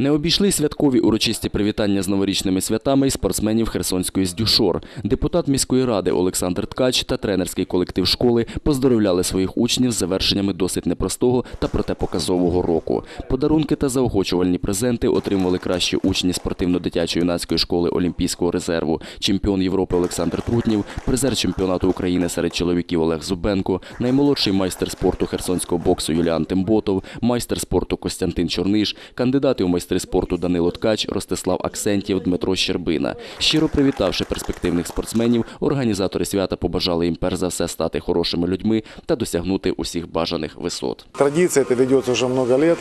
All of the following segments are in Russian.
Не обійшли святкові урочисті привітання з новорічними святами й спортсменів Херсонської «Здюшор». Депутат міської ради Олександр Ткач та тренерський колектив школи поздоровляли своїх учнів з завершеннями досить непростого та проте показового року. Подарунки та заохочувальні презенти отримували кращі учні спортивно-дитячо-юнацької школи Олімпійського резерву, чемпіон Європи Олександр Трутнів, призер чемпіонату України серед чоловіків Олег Зубенко, наймолодший майстер спорту херсонського боксу Юліан Тимботов, майстер спорту Костянтин Чорниш, кандидати у майстри спорту Данило Ткач, Ростислав Аксентєв, Дмитро Щербина. Щиро привітавши перспективних спортсменів, організатори свята побажали їм перш за все стати хорошими людьми та досягнути усіх бажаних висот. Традиция это ведется уже много лет.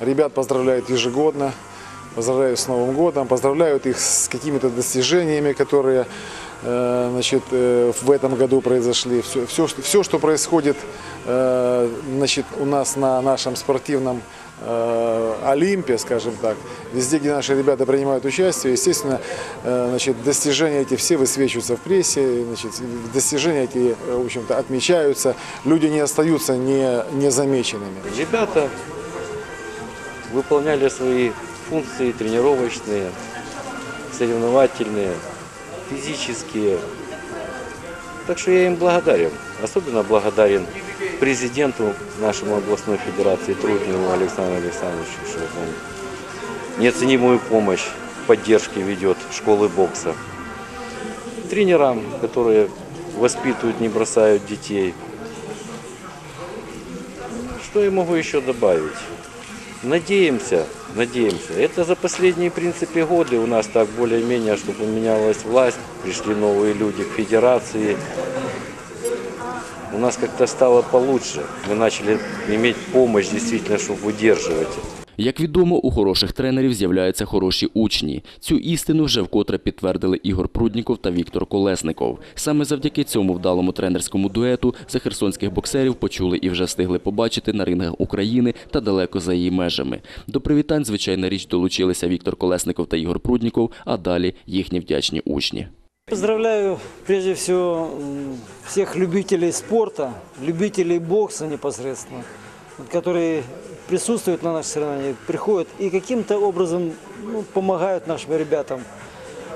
Ребят поздравляют ежегодно. Поздравляют с Новым годом, поздравляют их с какими-то достижениями, которые э, значит, э, в этом году произошли. Все, все, что- все, что происходит э, значит, у нас на нашем спортивном э, Олимпе, скажем так, везде, где наши ребята принимают участие, естественно, э, значит, достижения эти все высвечиваются в прессе, значит, достижения эти, э, в общем-то, отмечаются, люди не остаются не, незамеченными. Ребята выполняли свои функции тренировочные, соревновательные, физические. Так что я им благодарен. Особенно благодарен президенту нашему областной федерации Трудневу Александру Александровичу, что он неоценимую помощь в поддержке ведет школы бокса. Тренерам, которые воспитывают, не бросают детей. Что я могу еще добавить? Надеемся, надеемся. Это за последние, в принципе, годы у нас так более-менее, чтобы менялась власть, пришли новые люди к федерации. У нас как-то стало получше. Мы начали иметь помощь действительно, чтобы удерживать. Як відомо, у хороших тренерів з'являються хороші учні. Цю істину вже вкотре підтвердили Ігор Прудніков та Віктор Колесников. Саме завдяки цьому вдалому тренерському дуету за херсонських боксерів почули і вже встигли побачити на рингах України та далеко за її межами. До привітань, звичайна річ, долучилися Віктор Колесников та Ігор Прудніков, а далі їхні вдячні учні. Поздравляю прежде всего всех любителей спорта, любителей бокса непосредственно, которые присутствуют на наших соревнованиях, приходят и каким-то образом ну, помогают нашим ребятам,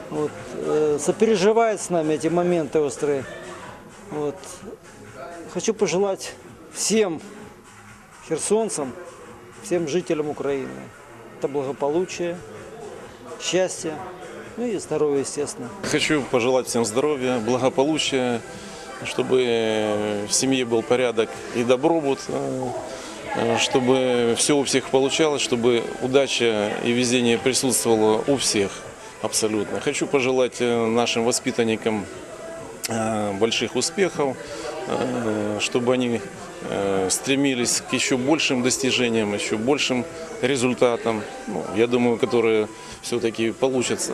вот, э, сопереживают с нами эти моменты острые. Вот. Хочу пожелать всем херсонцам, всем жителям Украины это благополучие, счастья, ну и здоровья, естественно. Хочу пожелать всем здоровья, благополучия, чтобы в семье был порядок и добробут, чтобы все у всех получалось, чтобы удача и везение присутствовало у всех абсолютно. Хочу пожелать э, нашим воспитанникам э, больших успехов, э, чтобы они э, стремились к еще большим достижениям, еще большим результатам, ну, я думаю, которые все-таки получатся.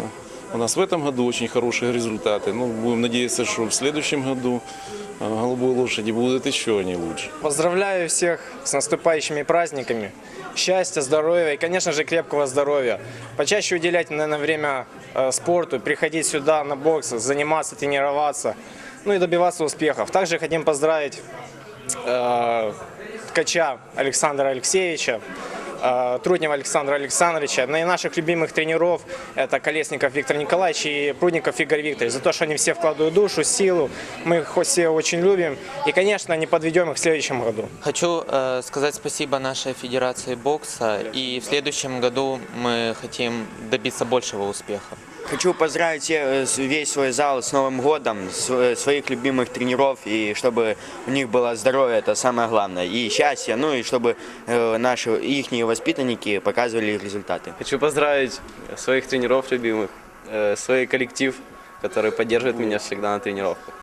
У нас в этом году очень хорошие результаты. Ну, будем надеяться, что в следующем году э, голубой лошади будут еще не лучше. Поздравляю всех с наступающими праздниками. Счастья, здоровья и, конечно же, крепкого здоровья. Почаще уделять, наверное, время э, спорту, приходить сюда на бокс, заниматься, тренироваться, ну и добиваться успехов. Также хотим поздравить э, ткача Александра Алексеевича, Труднева Александра Александровича, ну и наших любимых тренеров, это Колесников Виктор Николаевич и Прудников Игорь Викторович, за то, что они все вкладывают душу, силу, мы их все очень любим. И, конечно, не подведем их в следующем году. Хочу э, сказать спасибо нашей Федерации бокса, и в следующем году мы хотим добиться большего успеха. Хочу поздравить э, весь свой зал с Новым годом, э, своих любимых тренеров, и чтобы у них было здоровье, это самое главное, и счастье, ну и чтобы э, наши, их воспитанники показывали результаты. Хочу поздравить своих тренеров любимых, свой коллектив, который поддерживает меня всегда на тренировках.